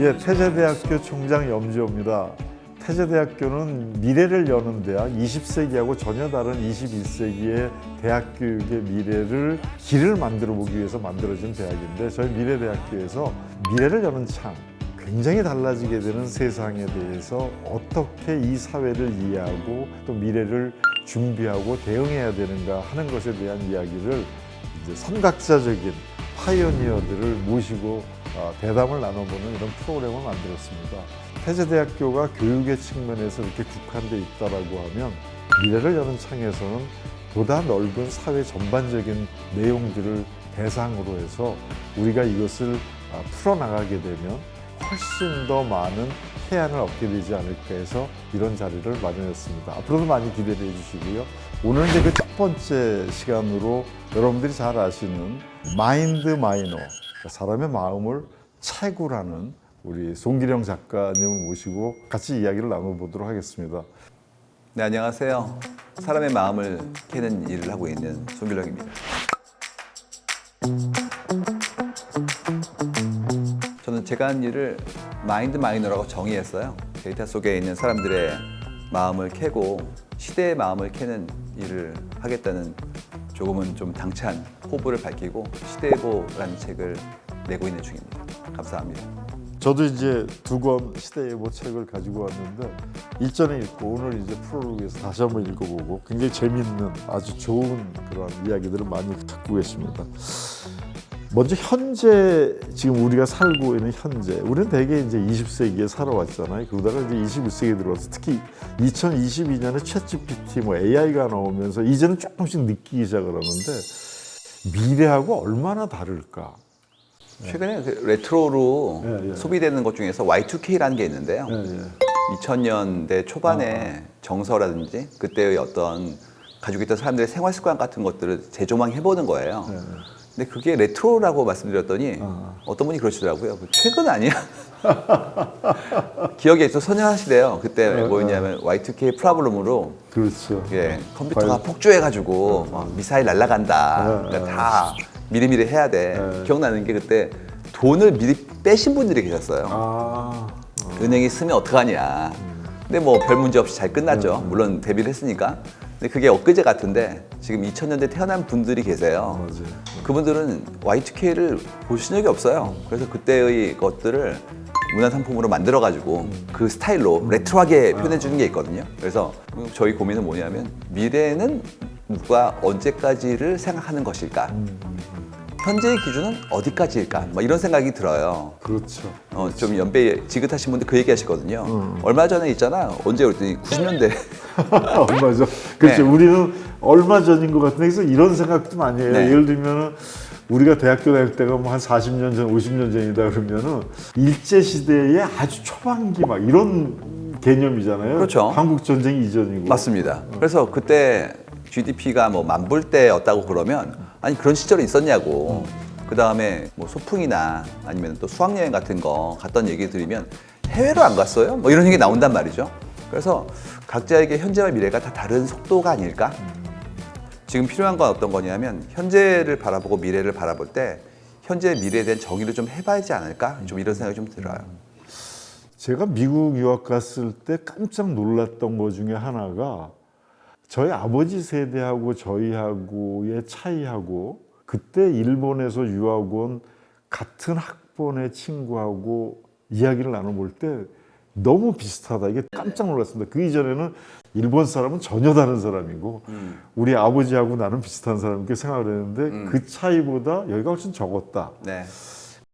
예, 태제대학교 총장 염지호입니다. 태제대학교는 미래를 여는 대학, 20세기하고 전혀 다른 21세기의 대학 교육의 미래를 길을 만들어 보기 위해서 만들어진 대학인데 저희 미래대학교에서 미래를 여는 창, 굉장히 달라지게 되는 세상에 대해서 어떻게 이 사회를 이해하고 또 미래를 준비하고 대응해야 되는가 하는 것에 대한 이야기를 이제 선각자적인 파이오니어들을 모시고 어, 대담을 나눠보는 이런 프로그램을 만들었습니다. 태제대학교가 교육의 측면에서 이렇게 국한돼 있다라고 하면 미래를 여는 창에서는 보다 넓은 사회 전반적인 내용들을 대상으로 해서 우리가 이것을 아, 풀어나가게 되면 훨씬 더 많은 해안을 얻게 되지 않을까 해서 이런 자리를 마련했습니다. 앞으로도 많이 기대해 주시고요. 오늘 이제 그 첫 번째 시간으로 여러분들이 잘 아시는 마인드 마이너, 사람의 마음을 채굴하는 우리 송기령 작가님을 모시고 같이 이야기를 나눠보도록 하겠습니다. 네, 안녕하세요. 사람의 마음을 캐는 일을 하고 있는 송길령입니다. 저는 제가 한 일을 마인드 마이너라고 정의했어요. 데이터 속에 있는 사람들의 마음을 캐고 시대의 마음을 캐는 일을 하겠다는 조금은 좀 당찬 포부를 밝히고 시대보라는 책을 내고 있는 중입니다. 감사합니다. 저도 이제 두 권 시대예보 책을 가지고 왔는데 일전에 읽고 오늘 이제 프로를 위해서 다시 한번 읽어보고 굉장히 재밌는 아주 좋은 그런 이야기들을 많이 갖고 계십니다. 먼저 현재 지금 우리가 살고 있는 현재 우리는 대개 이제 20세기에 살아왔잖아요. 그러다가 이제 21세기에 들어와서 특히 2022년에 챗GPT 뭐 AI가 나오면서 이제는 조금씩 느끼기 시작을 하는데 미래하고 얼마나 다를까? 최근에 그 레트로로 예, 예. 소비되는 것 중에서 Y2K라는 게 있는데요. 예, 예. 2000년대 초반에 정서라든지 그때의 어떤 가지고 있던 사람들의 생활 습관 같은 것들을 재조망해 보는 거예요. 네. 근데 그게 레트로라고 말씀드렸더니 아. 어떤 분이 그러시더라고요. 그 최근 아니야? 기억에 있어 소녀시대요. 그때 네, 뭐였냐면 Y2K 프라블럼으로 그렇죠. 예, 컴퓨터가 과연- 폭주해가지고 막 미사일 날아간다. 네, 그러니까 다 미리미리 해야 돼. 네. 기억나는 게 그때 돈을 미리 빼신 분들이 계셨어요. 아, 은행이 쓰면 어떡하냐. 근데 뭐 별 문제 없이 잘 끝났죠. 물론 데뷔를 했으니까. 근데 그게 엊그제 같은데 지금 2000년대 태어난 분들이 계세요. 맞아요. 그분들은 Y2K를 보신 적이 없어요. 그래서 그때의 것들을 문화 상품으로 만들어 가지고 그 스타일로 레트로하게 표현해 주는 게 있거든요. 그래서 저희 고민은 뭐냐면 미래는 누가 언제까지를 생각하는 것일까? 현재의 기준은 어디까지일까? 뭐 이런 생각이 들어요. 그렇죠. 어, 좀 연배 지긋하신 분들 그 얘기 하시거든요. 음. 얼마 전에 있잖아. 언제 그랬더니 90년대. 얼마 전. 그렇죠. 네. 우리는 얼마 전인 것 같은데 그래서 이런 생각도 많이 해요. 네. 예를 들면은 우리가 대학교 다닐 때가 뭐 한 40년 전, 50년 전이다 그러면은 일제 시대의 아주 초반기 막 이런 개념이잖아요. 그렇죠. 한국 전쟁 이전이고. 맞습니다. 그래서 그때 GDP가 뭐 만불 때였다고 그러면 아니 그런 시절이 있었냐고. 그 다음에 뭐 소풍이나 아니면 또 수학여행 같은 거 갔던 얘기 들으면 해외로 안 갔어요? 뭐 이런 얘기 나온단 말이죠. 그래서 각자에게 현재와 미래가 다 다른 속도가 아닐까? 지금 필요한 건 어떤 거냐면 현재를 바라보고 미래를 바라볼 때 현재 미래에 대한 정의를 좀 해봐야지 않을까? 좀 이런 생각이 좀 들어요. 제가 미국 유학 갔을 때 깜짝 놀랐던 것 중에 하나가 저희 아버지 세대하고 저희하고의 차이하고 그때 일본에서 유학 온 같은 학번의 친구하고 이야기를 나눠볼 때 너무 비슷하다. 이게 깜짝 놀랐습니다. 그 이전에는 일본 사람은 전혀 다른 사람이고 우리 아버지하고 나는 비슷한 사람 이렇게 생각을 했는데 그 차이보다 여기가 훨씬 적었다. 네.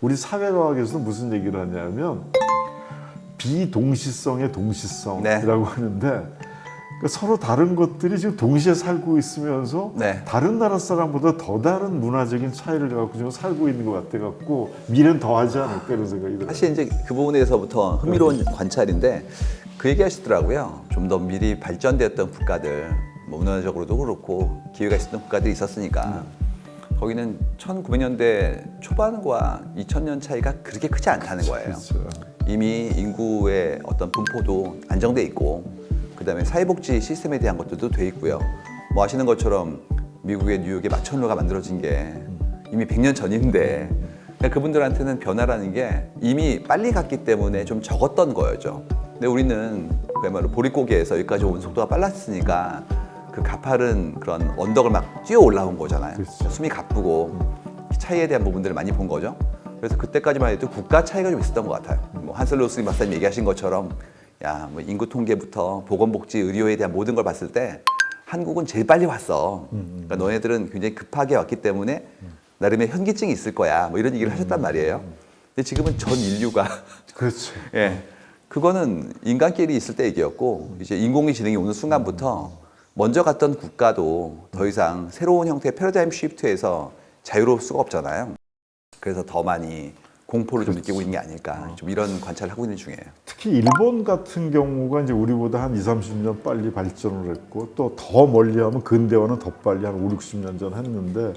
우리 사회과학에서는 무슨 얘기를 하냐면 비동시성의 동시성이라고 하는데 그러니까 서로 다른 것들이 지금 동시에 살고 있으면서 네. 다른 나라 사람보다 더 다른 문화적인 차이를 갖고 지금 살고 있는 것 같아 갖고 미래는 더 하지 않을까 이런 생각이 들어요. 사실 이제 그 부분에 대해서부터 흥미로운 관찰인데 그 얘기 하시더라고요. 좀 더 미리 발전되었던 국가들, 뭐 문화적으로도 그렇고 기회가 있었던 국가들이 있었으니까 거기는 1900년대 초반과 2000년 차이가 그렇게 크지 않다는 거예요. 그렇죠. 이미 인구의 어떤 분포도 안정돼 있고 그다음에 사회복지 시스템에 대한 것들도 돼 있고요. 뭐 아시는 것처럼 미국의 뉴욕에 마천루가 만들어진 게 이미 100년 전인데 그러니까 그분들한테는 변화라는 게 이미 빨리 갔기 때문에 좀 적었던 거였죠. 근데 우리는 그야말로 보릿고개에서 여기까지 온 속도가 빨랐으니까 그 가파른 그런 언덕을 막 뛰어 올라온 거잖아요. 그렇죠. 숨이 가쁘고 차이에 대한 부분들을 많이 본 거죠. 그래서 그때까지만 해도 국가 차이가 좀 있었던 것 같아요. 뭐 한슬로스 박사님 얘기하신 것처럼 야, 뭐 인구 통계부터 보건복지, 의료에 대한 모든 걸 봤을 때 한국은 제일 빨리 왔어. 그러니까 너네들은 굉장히 급하게 왔기 때문에 나름의 현기증이 있을 거야. 뭐 이런 얘기를 하셨단 말이에요. 근데 지금은 전 인류가 그렇죠. 예. 그거는 인간끼리 있을 때 얘기였고 이제 인공의 지능이 오는 순간부터 먼저 갔던 국가도 더 이상 새로운 형태의 패러다임 쉬프트에서 자유로울 수가 없잖아요. 그래서 더 많이 공포를 좀 느끼고 있는 게 아닐까. 좀 이런 관찰을 하고 있는 중이에요. 특히 일본 같은 경우가 이제 우리보다 한 2, 30년 빨리 발전을 했고 또 더 멀리 하면 근대화는 더 빨리 한 5, 60년 전 했는데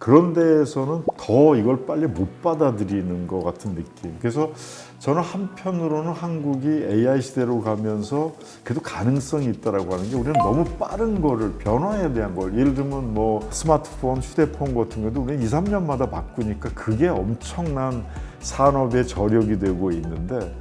그런 데에서는 더 이걸 빨리 못 받아들이는 것 같은 느낌. 그래서 저는 한편으로는 한국이 AI 시대로 가면서 그래도 가능성이 있다라고 하는 게 우리는 너무 빠른 거를 변화에 대한 걸 예를 들면 뭐 스마트폰, 휴대폰 같은 것도 우리는 2, 3년마다 바꾸니까 그게 엄청난 산업의 저력이 되고 있는데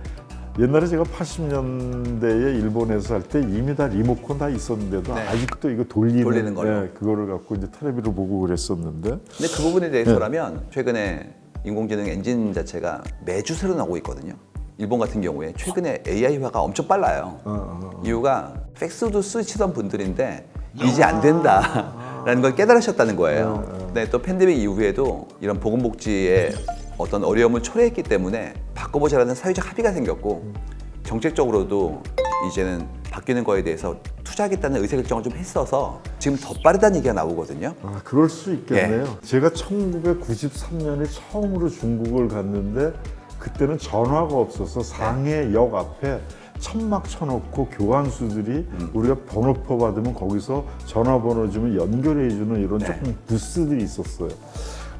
옛날에 제가 80년대에 일본에서 할때 이미 다 리모컨 다 있었는데도 네. 아직도 이거 돌리는, 돌리는 걸로. 예, 그거를 갖고 이제 텔레비를 보고 그랬었는데 근데 그 부분에 대해서라면 최근에 인공지능 엔진 자체가 매주 새로 나오고 있거든요. 일본 같은 경우에 최근에 AI화가 엄청 빨라요. 어, 이유가 팩스도 쓰시던 분들인데 이제 안 된다라는 걸 깨달으셨다는 거예요. 근데 또 팬데믹 이후에도 이런 보건복지의 어떤 어려움을 초래했기 때문에 바꿔보자라는 사회적 합의가 생겼고 정책적으로도 이제는 바뀌는 거에 대해서 투자하겠다는 의사결정을 좀 했어서 지금 더 빠르다는 얘기가 나오거든요. 아 그럴 수 있겠네요. 예. 제가 1993년에 처음으로 중국을 갔는데 그때는 전화가 없어서 상해역 앞에 천막 쳐놓고 교환수들이 음. 우리가 번호표 받으면 거기서 전화번호 주면 연결해주는 이런 네. 조금 부스들이 있었어요.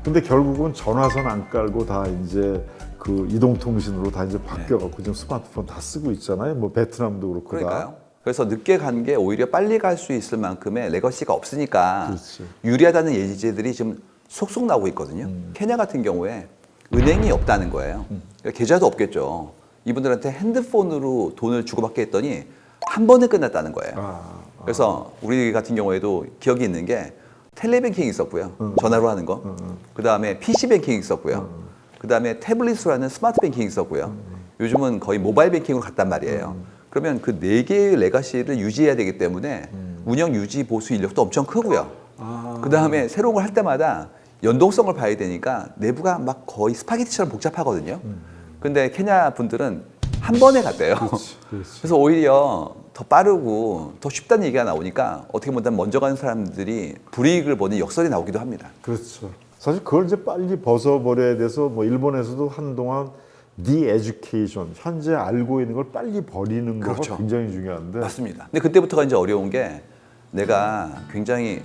근데 결국은 전화선 안 깔고 다 이제 그 이동통신으로 다 이제 바뀌어갖고 지금 스마트폰 다 쓰고 있잖아요. 뭐 베트남도 그렇고 다. 그러니까요. 그래서 늦게 간 게 오히려 빨리 갈 수 있을 만큼의 레거시가 없으니까 그렇지. 유리하다는 예제들이 지금 속속 나오고 있거든요. 음. 케냐 같은 경우에 은행이 없다는 거예요. 그러니까 계좌도 없겠죠. 이분들한테 핸드폰으로 돈을 주고받게 했더니 한 번에 끝났다는 거예요. 아, 그래서 우리 같은 경우에도 기억이 있는 게 텔레뱅킹 있었고요. 전화로 하는 거. 그 다음에 PC뱅킹 있었고요. 그 다음에 태블릿으로 하는 스마트뱅킹 있었고요. 요즘은 거의 모바일 뱅킹으로 갔단 말이에요. 그러면 그 네 개의 레가시를 유지해야 되기 때문에 운영 유지 보수 인력도 엄청 크고요. 그 다음에 새로운 걸 할 때마다 연동성을 봐야 되니까 내부가 막 거의 스파게티처럼 복잡하거든요. 근데 케냐 분들은 한 번에 갔대요. 그렇지, 그렇지. 그래서 오히려 더 빠르고 더 쉽다는 얘기가 나오니까 어떻게 보면 먼저 가는 사람들이 불이익을 보는 역설이 나오기도 합니다. 그렇죠. 사실 그걸 이제 빨리 벗어버려야 돼서 뭐 일본에서도 한동안 de-education 현재 알고 있는 걸 빨리 버리는 거가 그렇죠. 굉장히 중요한데 맞습니다. 근데 그때부터가 이제 어려운 게 내가 굉장히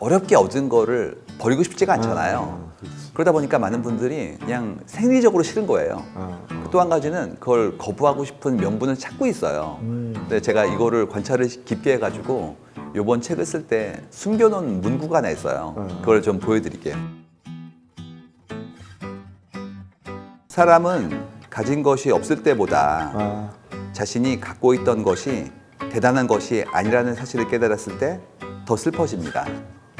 어렵게 얻은 거를 버리고 싶지가 않잖아요. 그러다 보니까 많은 분들이 그냥 생리적으로 싫은 거예요. 아, 또한 가지는 그걸 거부하고 싶은 명분을 찾고 있어요. 근데 제가 이거를 관찰을 깊게 해가지고 이번 책을 쓸 때 숨겨놓은 문구가 하나 있어요. 그걸 좀 보여드릴게요. 사람은 가진 것이 없을 때보다 아, 자신이 갖고 있던 것이 대단한 것이 아니라는 사실을 깨달았을 때 더 슬퍼집니다.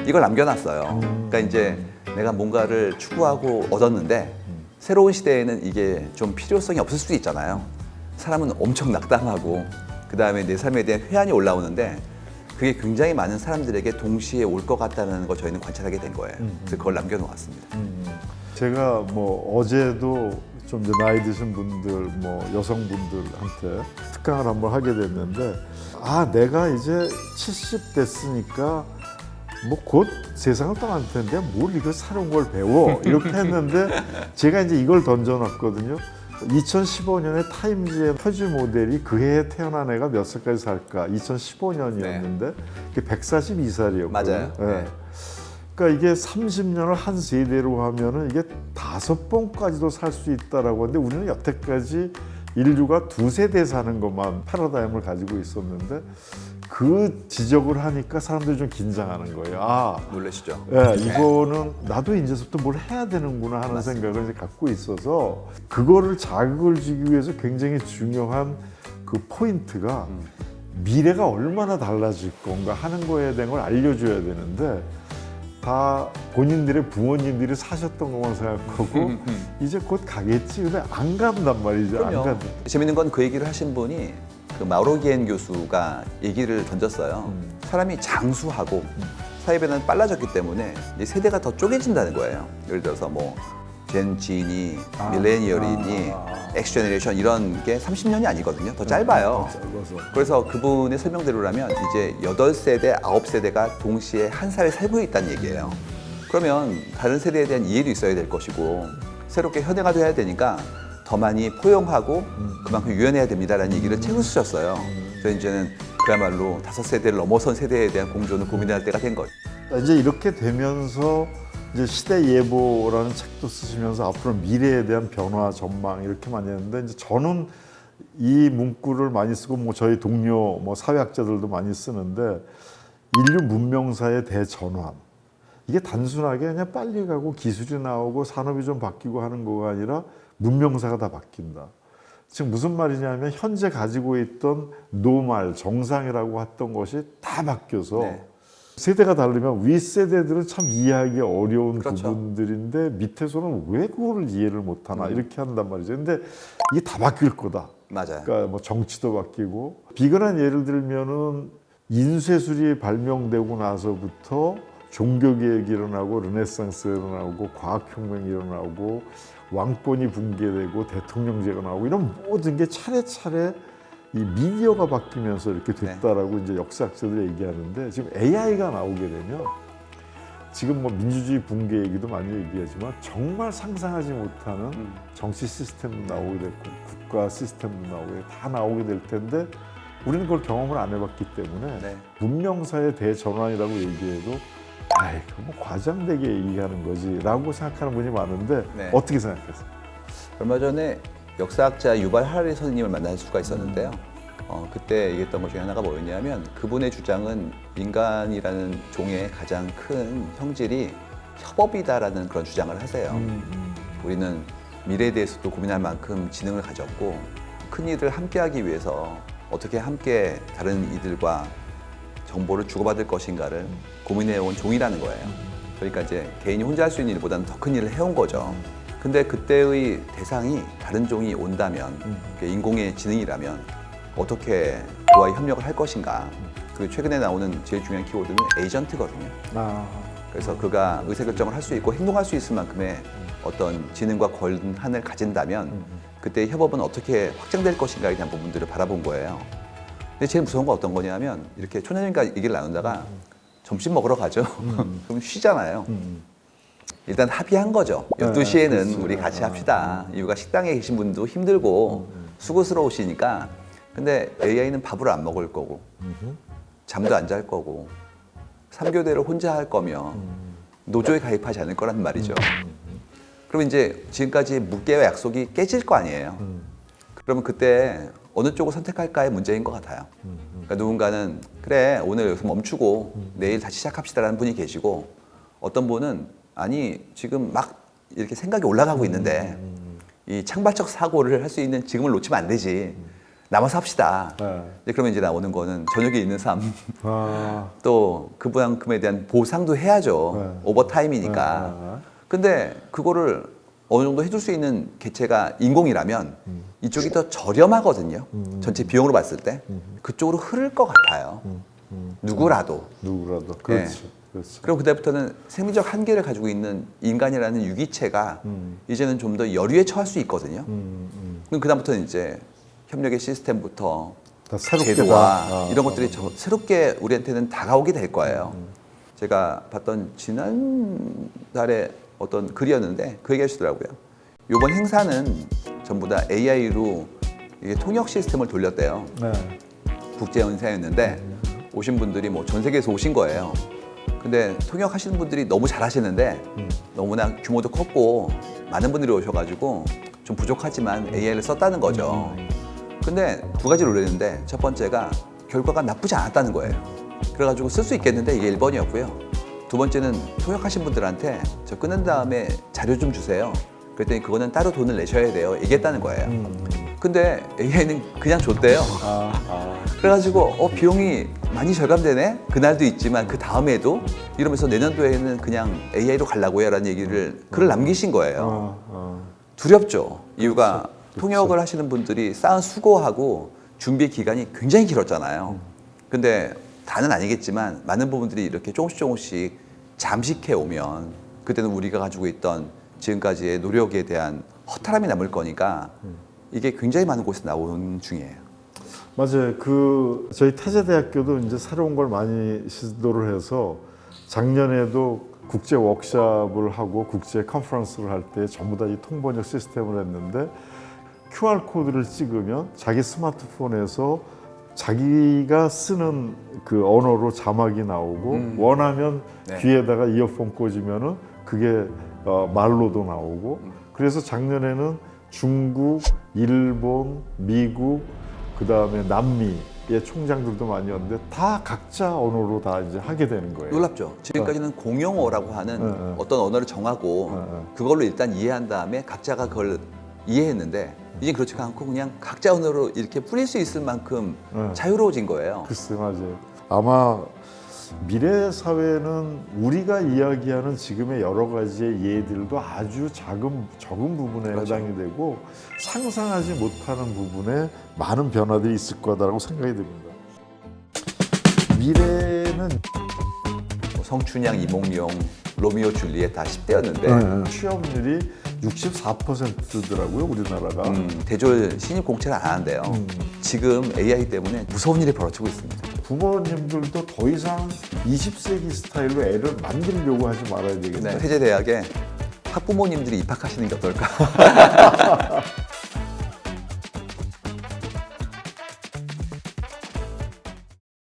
이걸 남겨놨어요. 그러니까 이제 내가 뭔가를 추구하고 얻었는데 새로운 시대에는 이게 좀 필요성이 없을 수도 있잖아요. 사람은 엄청 낙담하고 그 다음에 내 삶에 대한 회한이 올라오는데 그게 굉장히 많은 사람들에게 동시에 올 것 같다는 걸 저희는 관찰하게 된 거예요. 그래서 그걸 남겨놓았습니다. 제가 뭐 어제도 좀 이제 나이 드신 분들 뭐 여성분들한테 특강을 한번 하게 됐는데 아 내가 이제 70 됐으니까 뭐 곧 세상을 떠날 텐데 뭘 이걸 새로운 걸 배워 이렇게 했는데 제가 이제 이걸 던져놨거든요. 2015년에 타임즈의 표지 모델이 그 해에 태어난 애가 몇 살까지 살까? 2015년이었는데 그게 142살이었거든요. 맞아요. 네. 그러니까 이게 30년을 한 세대로 하면은 이게 다섯 번까지도 살 수 있다라고 하는데 우리는 여태까지 인류가 두 세대 사는 것만 패러다임을 가지고 있었는데 그 지적을 하니까 사람들이 좀 긴장하는 거예요. 아, 놀라시죠? 예, 이거는 나도 이제부터 뭘 해야 되는구나 하는 생각을 이제 갖고 있어서 그거를 자극을 주기 위해서 굉장히 중요한 그 포인트가 미래가 얼마나 달라질 건가 하는 거에 대한 걸 알려줘야 되는데 다 본인들의 부모님들이 사셨던 것만 생각하고 이제 곧 가겠지 근데 안 간단 말이죠 안 그럼요. 간다 재밌는 건 그 얘기를 하신 분이 그 마우로기엔 교수가 얘기를 던졌어요. 사람이 장수하고 사회 변화는 빨라졌기 때문에 이제 세대가 더 쪼개진다는 거예요. 예를 들어서 뭐 젠지니, 아, 밀레니얼이니, 아, 아. 엑스 이런 게 30년이 아니거든요. 더 짧아요. 짧아서. 그래서 그분의 설명대로라면 이제 8세대, 9세대가 동시에 한 사회에 살고 있다는 얘기예요. 그러면 다른 세대에 대한 이해도 있어야 될 것이고 새롭게 현대화돼야 되니까 더 많이 포용하고 그만큼 유연해야 됩니다라는 얘기를 책을 쓰셨어요. 그래서 이제는 그야말로 다섯 세대를 넘어선 세대에 대한 공존을 고민할 때가 된 거죠. 이제 이렇게 되면서 이제 시대 예보라는 책도 쓰시면서 앞으로 미래에 대한 변화 전망 이렇게 많이 했는데 이제 저는 이 문구를 많이 쓰고 뭐 저희 동료 뭐 사회학자들도 많이 쓰는데 인류 문명사의 대전환 이게 단순하게 그냥 빨리 가고 기술이 나오고 산업이 좀 바뀌고 하는 거가 아니라 문명사가 다 바뀐다. 지금 무슨 말이냐면 현재 가지고 있던 노말 정상이라고 했던 것이 다 바뀌어서 네. 세대가 다르면 윗 세대들은 참 이해하기 어려운 그렇죠. 부분들인데 밑에서는 왜 그거를 이해를 못하나 이렇게 한단 말이죠. 근데 이게 다 바뀔 거다. 맞아요. 그러니까 뭐 정치도 바뀌고 비근한 예를 들면은 인쇄술이 발명되고 나서부터 종교개혁이 일어나고 르네상스가 일어나고 과학혁명이 일어나고 왕권이 붕괴되고 대통령제가 나오고 이런 모든 게 차례차례 이 미디어가 바뀌면서 이렇게 됐다라고 이제 역사학자들이 얘기하는데 지금 AI가 나오게 되면 지금 뭐 민주주의 붕괴 얘기도 많이 얘기하지만 정말 상상하지 못하는 음. 정치 시스템도 나오게 됐고 국가 시스템도 나오게 다 나오게 될 텐데 우리는 그걸 경험을 안 해봤기 때문에 네. 문명사의 대전환이라고 얘기해도 아이 그뭐 과장되게 얘기하는 거지라고 생각하는 분이 많은데 네. 어떻게 생각하세요? 얼마 전에 역사학자 유발 하라리 선생님을 만날 수가 있었는데요. 어, 그때 얘기했던 것 중에 하나가 뭐였냐면 그분의 주장은 인간이라는 종의 가장 큰 형질이 협업이다라는 그런 주장을 하세요. 음, 우리는 미래에 대해서도 고민할 만큼 지능을 가졌고 큰 일을 함께 하기 위해서 어떻게 함께 다른 이들과 정보를 주고받을 것인가를 고민해온 종이라는 거예요. 그러니까 이제 개인이 혼자 할 수 있는 일보다는 더 큰 일을 해온 거죠. 근데 그때의 대상이 다른 종이 온다면, 인공의 지능이라면 어떻게 그와 협력을 할 것인가. 그리고 최근에 나오는 제일 중요한 키워드는 에이전트거든요. 아, 그래서 그가 의사결정을 할 수 있고 행동할 수 있을 만큼의 어떤 지능과 권한을 가진다면 그때 협업은 어떻게 확장될 것인가에 대한 부분들을 바라본 거예요. 근데 제일 무서운 건 어떤 거냐면 이렇게 초년님과 얘기를 나누다가 점심 먹으러 가죠. 그럼 쉬잖아요. 일단 합의한 거죠. 네, 12시에는 그렇지. 우리 같이 합시다. 이유가 식당에 계신 분도 힘들고 수고스러우시니까. 근데 AI는 밥을 안 먹을 거고 잠도 안 잘 거고 삼교대를 혼자 할 거면 노조에 가입하지 않을 거란 말이죠. 그럼 이제 지금까지 묵계와 약속이 깨질 거 아니에요. 그러면 그때 어느 쪽을 선택할까의 문제인 것 같아요. 그러니까 누군가는 그래 오늘 여기서 멈추고 내일 다시 시작합시다라는 분이 계시고 어떤 분은 아니 지금 막 이렇게 생각이 올라가고 있는데 이 창발적 사고를 할 수 있는 지금을 놓치면 안 되지. 남아서 합시다. 네. 이제 그러면 이제 나오는 거는 저녁에 있는 삶, 아, 또 그만큼에 대한 보상도 해야죠. 네. 오버타임이니까. 네, 네. 근데 그거를 어느 정도 해줄 수 있는 개체가 인공이라면 음. 이쪽이 더 저렴하거든요. 전체 비용으로 봤을 때 음. 그쪽으로 흐를 것 같아요. 누구라도. 누구라도 그렇지, 그렇지. 그럼 그때부터는 생리적 한계를 가지고 있는 인간이라는 유기체가 이제는 좀 더 여류에 처할 수 있거든요. 음, 음. 그럼 그다음부터는 이제 협력의 시스템부터 제도와 다, 아, 이런 것들이 저- 새롭게 우리한테는 다가오게 될 거예요. 제가 봤던 지난달에 어떤 글이었는데 그 얘기 하시더라고요. 이번 행사는 전부 다 AI로 이게 통역 시스템을 돌렸대요. 네. 국제 연사였는데 오신 분들이 뭐 전 세계에서 오신 거예요. 근데 통역하시는 분들이 너무 잘하시는데 너무나 규모도 컸고 많은 분들이 오셔가지고 좀 부족하지만 AI를 썼다는 거죠. 근데 두 가지를 올렸는데 첫 번째가 결과가 나쁘지 않았다는 거예요. 그래가지고 쓸 수 있겠는데 이게 1번이었고요. 두 번째는 통역하신 분들한테 저 끊은 다음에 자료 좀 주세요. 그랬더니 그거는 따로 돈을 내셔야 돼요. 얘기했다는 거예요. 근데 AI는 그냥 줬대요. 아, 아. 그래가지고 어 비용이 많이 절감되네 그날도 있지만 그 다음에도 이러면서 내년도에는 그냥 AI로 가려고요라는 얘기를 글을 남기신 거예요. 어, 어. 두렵죠. 이유가 통역을 하시는 분들이 쌓은 수고하고 준비 기간이 굉장히 길었잖아요. 근데 다는 아니겠지만 많은 부분들이 이렇게 조금씩 조금씩 잠식해 오면 그때는 우리가 가지고 있던 지금까지의 노력에 대한 허탈함이 남을 거니까 이게 굉장히 많은 곳에서 나온 중이에요. 맞아요. 그 저희 태제대학교도 이제 새로운 걸 많이 시도를 해서 작년에도 국제 워크샵을 하고 국제 컨퍼런스를 할 때 전부 다 이 통번역 시스템을 했는데 QR 코드를 찍으면 자기 스마트폰에서 자기가 쓰는 그 언어로 자막이 나오고 원하면 네. 귀에다가 이어폰 꽂으면은 그게 어, 말로도 나오고 그래서 작년에는 중국, 일본, 미국 그 다음에 남미의 총장들도 많이 왔는데 다 각자 언어로 다 이제 하게 되는 거예요. 놀랍죠. 지금까지는 공용어라고 하는 네, 네. 어떤 언어를 정하고 네, 네. 그걸로 일단 이해한 다음에 각자가 그걸 이해했는데 이제 그렇지가 않고 그냥 각자 언어로 이렇게 뿌릴 수 있을 만큼 네. 자유로워진 거예요. 글쎄 맞아요. 아마 미래 사회는 우리가 이야기하는 지금의 여러 가지의 예들도 아주 작은 적은 부분에 그렇죠. 해당이 되고 상상하지 못하는 부분에 많은 변화들이 있을 거다라고 생각이 듭니다. 미래는 뭐 성춘향, 이몽룡, 로미오 줄리엣 다 10대였는데 네. 취업률이 64%더라고요 우리나라가. 음, 대졸 신입 공채를 안 하는데요. 음. 지금 AI 때문에 무서운 일이 벌어지고 있습니다. 부모님들도 더 이상 20세기 스타일로 애를 만들려고 하지 말아야 되겠네. 세제 대학에 학부모님들이 입학하시는 게 어떨까?